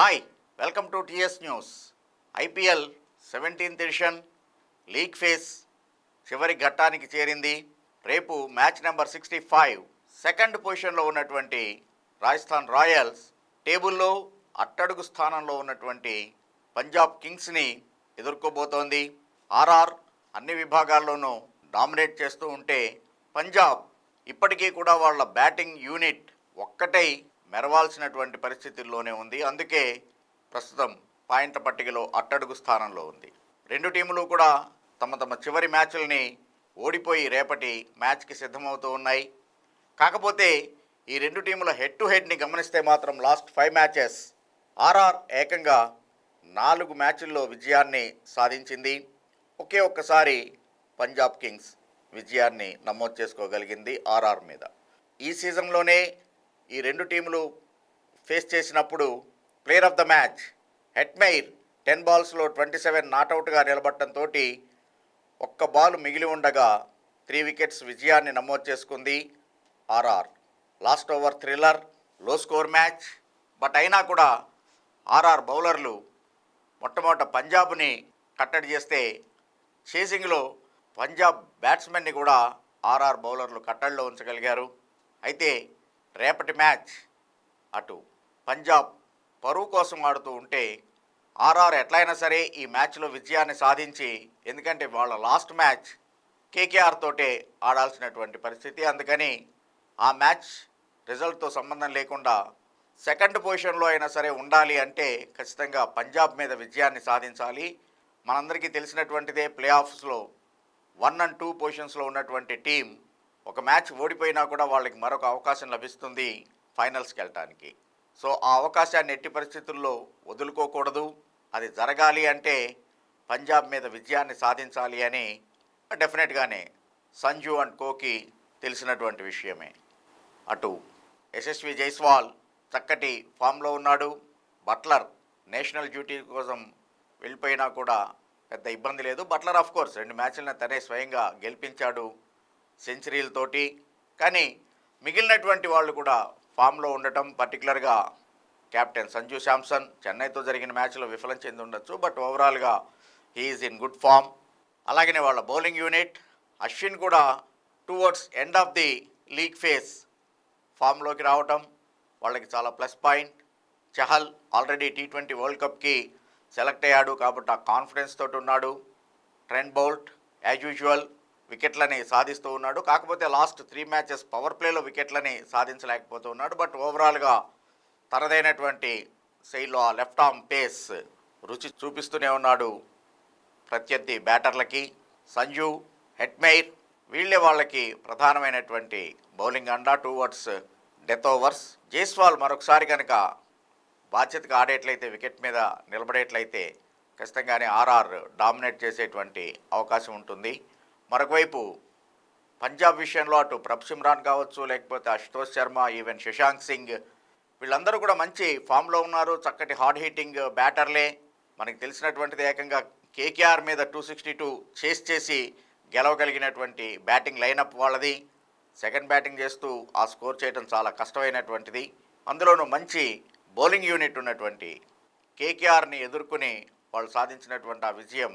Hi welcome to TS news IPL seventeenth edition league phase చివరి ఘట్టానికి చేరింది. రేపు match number sixty five second పొజిషన్లో ఉన్నటువంటి రాజస్థాన్ రాయల్స్ టేబుల్లో అట్టడుగు స్థానంలో ఉన్నటువంటి పంజాబ్ కింగ్స్ని ఎదుర్కోబోతోంది. ఆర్ఆర్ అన్ని విభాగాల్లోనూ డామినేట్ చేస్తూ ఉంటే పంజాబ్ ఇప్పటికీ కూడా వాళ్ళ బ్యాటింగ్ యూనిట్ ఒక్కటై మెరవాల్సినటువంటి పరిస్థితుల్లోనే ఉంది. అందుకే ప్రస్తుతం పాయింట్ల పట్టికలో అట్టడుగు స్థానంలో ఉంది. రెండు టీములు కూడా తమ తమ చివరి మ్యాచ్ల్ని ఓడిపోయి రేపటి మ్యాచ్కి సిద్ధమవుతూ ఉన్నాయి. కాకపోతే ఈ రెండు టీముల హెడ్ టు హెడ్ని గమనిస్తే మాత్రం లాస్ట్ ఫైవ్ మ్యాచెస్ ఆర్ఆర్ ఏకంగా నాలుగు మ్యాచ్ల్లో విజయాన్ని సాధించింది. ఒకే ఒక్కసారి పంజాబ్ కింగ్స్ విజయాన్ని నమోదు చేసుకోగలిగింది ఆర్ఆర్ మీద. ఈ సీజన్లోనే ఈ రెండు టీములు ఫేస్ చేసినప్పుడు player of the match Hetmyer ten బాల్స్లో twenty seven నాట్అవుట్గా నిలబడటంతో ఒక్క బాల్ మిగిలి ఉండగా త్రీ వికెట్స్ విజయాన్ని నమోదు చేసుకుంది ఆర్ఆర్. లాస్ట్ ఓవర్ థ్రిల్లర్లో స్కోర్ మ్యాచ్ బట్ అయినా కూడా ఆర్ఆర్ బౌలర్లు మొట్టమొదట పంజాబ్ని కట్టడి చేస్తే చేసింగ్లో పంజాబ్ బ్యాట్స్మెన్ని కూడా ఆర్ఆర్ బౌలర్లు కట్టడిలో ఉంచగలిగారు. అయితే రేపటి మ్యాచ్. అటు పంజాబ్ పరువు కోసం ఆడుతూ ఉంటే ఆర్ఆర్ ఎట్లయినా సరే ఈ మ్యాచ్లో విజయాన్ని సాధించి ఎందుకంటే వాళ్ళ లాస్ట్ మ్యాచ్ కేకేఆర్ తోటే ఆడాల్సినటువంటి పరిస్థితి. అందుకని ఆ మ్యాచ్ రిజల్ట్తో సంబంధం లేకుండా సెకండ్ పొజిషన్లో అయినా సరే ఉండాలి అంటే ఖచ్చితంగా పంజాబ్ మీద విజయాన్ని సాధించాలి. మనందరికీ తెలిసినటువంటిదే ప్లే ఆఫ్స్లో వన్ అండ్ టూ పొజిషన్స్లో ఉన్నటువంటి టీం ఒక మ్యాచ్ ఓడిపోయినా కూడా వాళ్ళకి మరొక అవకాశం లభిస్తుంది ఫైనల్స్కి వెళ్ళటానికి. సో ఆ అవకాశాన్ని ఎట్టి పరిస్థితుల్లో వదులుకోకూడదు. అది జరగాలి అంటే పంజాబ్ మీద విజయాన్ని సాధించాలి అని డెఫినెట్గానే సంజు అండ్ కోకి తెలిసినటువంటి విషయమే. అటు యశస్వి జైస్వాల్ చక్కటి ఫామ్లో ఉన్నాడు. బట్లర్ నేషనల్ డ్యూటీ కోసం వెళ్ళిపోయినా కూడా పెద్ద ఇబ్బంది లేదు. బట్లర్ ఆఫ్ కోర్స్ రెండు మ్యాచ్లను తనే స్వయంగా గెలిపించాడు. సెంచరీలతోటి కానీ మిగిలినటువంటి వాళ్ళు కూడా ఫామ్లో ఉండటం పర్టికులర్గా కెప్టెన్ సంజు శాంసన్ చెన్నైతో జరిగిన మ్యాచ్లో విఫలం చెంది ఉండొచ్చు బట్ ఓవరాల్గా హీఈస్ ఇన్ గుడ్ ఫామ్. అలాగనే వాళ్ళ బౌలింగ్ యూనిట్ అశ్విన్ కూడా towards end of the league phase ఫామ్లోకి రావటం వాళ్ళకి చాలా plus point. Chahal already T twenty world కప్కి select అయ్యాడు కాబట్టి ఆ కాన్ఫిడెన్స్ తోటి ఉన్నాడు. ట్రెండ్ బౌల్ట్ యాజ్ యూజువల్ వికెట్లని సాధిస్తూ ఉన్నాడు. కాకపోతే లాస్ట్ త్రీ మ్యాచెస్ పవర్ ప్లేలో వికెట్లని సాధించలేకపోతూ ఉన్నాడు. బట్ ఓవరాల్గా తనదైనటువంటి శైలిలో ఆ లెఫ్ట్ ఆర్మ్ పేస్ రుచి చూపిస్తూనే ఉన్నాడు ప్రత్యర్థి బ్యాటర్లకి. సంజు హెట్మెయిర్ వీళ్ళే వాళ్ళకి ప్రధానమైనటువంటి బౌలింగ్ అండా. Towards death overs. జైస్వాల్ మరొకసారి కనుక బాధ్యతగా ఆడేట్లయితే వికెట్ మీద నిలబడేట్లయితే ఖచ్చితంగానే ఆర్ఆర్ డామినేట్ చేసేటువంటి అవకాశం ఉంటుంది. మరొకవైపు పంజాబ్ విషయంలో అటు ప్రభ్ సిమ్రాన్ కావచ్చు లేకపోతే అశుతోష్ శర్మ ఈవెన్ శశాంక్ సింగ్ వీళ్ళందరూ కూడా మంచి ఫామ్లో ఉన్నారు. చక్కటి హార్డ్ హీటింగ్ బ్యాటర్లే. మనకి తెలిసినటువంటిది ఏకంగా కేకేఆర్ మీద టూ సిక్స్టీ టూ చేస్ చేసి గెలవగలిగినటువంటి బ్యాటింగ్ లైనప్ వాళ్ళది. సెకండ్ బ్యాటింగ్ చేస్తూ ఆ స్కోర్ చేయడం చాలా కష్టమైనటువంటిది. అందులోనూ మంచి బౌలింగ్ యూనిట్ ఉన్నటువంటి కేకేఆర్ని ఎదుర్కొని వాళ్ళు సాధించినటువంటి ఆ విజయం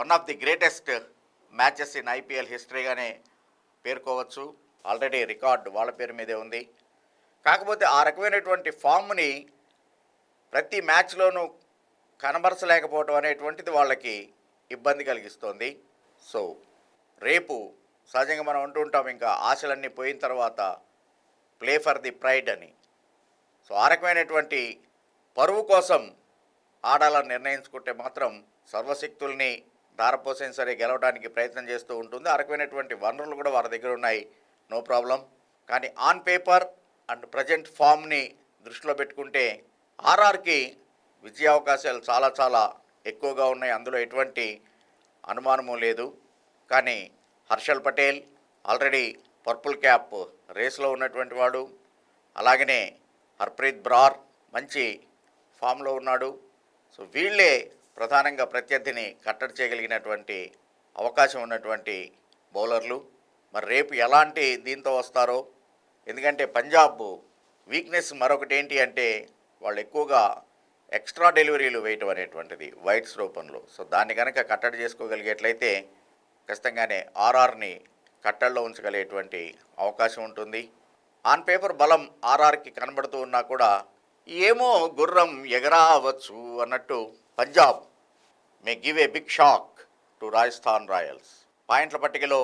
one of the greatest matches in IPL హిస్టరీగానే పేర్కోవచ్చు. ఆల్రెడీ రికార్డ్ వాళ్ళ పేరు మీదే ఉంది. కాకపోతే ఆ రకమైనటువంటి ఫామ్ని ప్రతి మ్యాచ్లోనూ కనబరచలేకపోవడం అనేటువంటిది వాళ్ళకి ఇబ్బంది కలిగిస్తోంది. సో రేపు సహజంగా మనం అంటూ ఉంటాం ఇంకా ఆశలన్నీ పోయిన తర్వాత ప్లే ఫర్ ది ప్రైడ్ అని. సో ఆ రకమైనటువంటి పరువు కోసం ఆడాలని నిర్ణయించుకుంటే మాత్రం సర్వశక్తుల్ని ధారపోసైన సరే గెలవడానికి ప్రయత్నం చేస్తూ ఉంటుంది. ఆ రకమైనటువంటి వనరులు కూడా వారి దగ్గర ఉన్నాయి. No problem. కానీ ఆన్ పేపర్ అండ్ ప్రజెంట్ ఫామ్ని దృష్టిలో పెట్టుకుంటే ఆర్ఆర్కి విజయ అవకాశాలు చాలా చాలా ఎక్కువగా ఉన్నాయి. అందులో ఎటువంటి అనుమానము లేదు. కానీ Harshal Patel already purple cap రేస్లో ఉన్నటువంటి వాడు. అలాగనే హర్ప్రీత్ బ్రార్ మంచి ఫామ్లో ఉన్నాడు. సో వీళ్ళే ప్రధానంగా ప్రత్యర్థిని కట్టడి చేయగలిగినటువంటి అవకాశం ఉన్నటువంటి బౌలర్లు. మరి రేపు ఎలాంటి దీంతో వస్తారో? ఎందుకంటే పంజాబ్ వీక్నెస్ మరొకటి ఏంటి అంటే వాళ్ళు ఎక్కువగా ఎక్స్ట్రా డెలివరీలు వేయటం అనేటువంటిది వైట్స్ రూపంలో. సో దాన్ని కనుక కట్టడి చేసుకోగలిగేట్లయితే ఖచ్చితంగానే ఆర్ఆర్ని కట్టడిలో ఉంచగలిగేటువంటి అవకాశం ఉంటుంది. ఆన్ పేపర్ బలం ఆర్ఆర్కి కనబడుతూ ఉన్నా కూడా ఏమో గుర్రం ఎగరావచ్చు అన్నట్టు Punjab. May give a big shock to Rajasthan Royals. పాయింట్ల పట్టికలో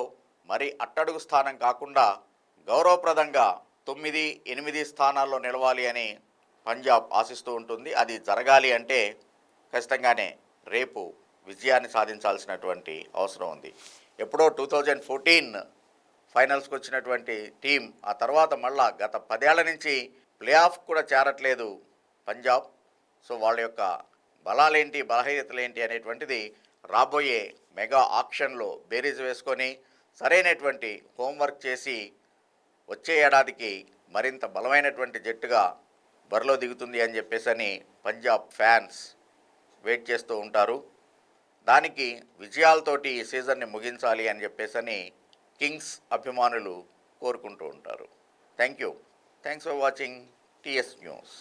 మరి అట్టడుగు స్థానం కాకుండా గౌరవప్రదంగా తొమ్మిది ఎనిమిది స్థానాల్లో నిలవాలి అని పంజాబ్ ఆశిస్తూ ఉంటుంది. అది జరగాలి అంటే ఖచ్చితంగానే రేపు విజయాన్ని సాధించాల్సినటువంటి అవసరం ఉంది. ఎప్పుడో టూ థౌజండ్ ఫోర్టీన్ ఫైనల్స్కి వచ్చినటువంటి టీం ఆ తర్వాత మళ్ళా గత పదేళ్ళ నుంచి ప్లే ఆఫ్ కూడా చేరట్లేదు పంజాబ్. సో వాళ్ళ యొక్క బలాలేంటి బలహీనతలేంటి అనేటువంటిది రాబోయే మెగా ఆక్షన్లో బేరీజ్ వేసుకొని సరైనటువంటి హోంవర్క్ చేసి వచ్చే ఏడాదికి మరింత బలమైనటువంటి జట్టుగా బరిలో దిగుతుంది అని చెప్పేసి అని పంజాబ్ ఫ్యాన్స్ వెయిట్ చేస్తూ ఉంటారు. దానికి విజయాలతోటి ఈ సీజన్ని ముగించాలి అని చెప్పేసని కింగ్స్ అభిమానులు కోరుకుంటూ ఉంటారు. Thank you. Thanks for watching TS news.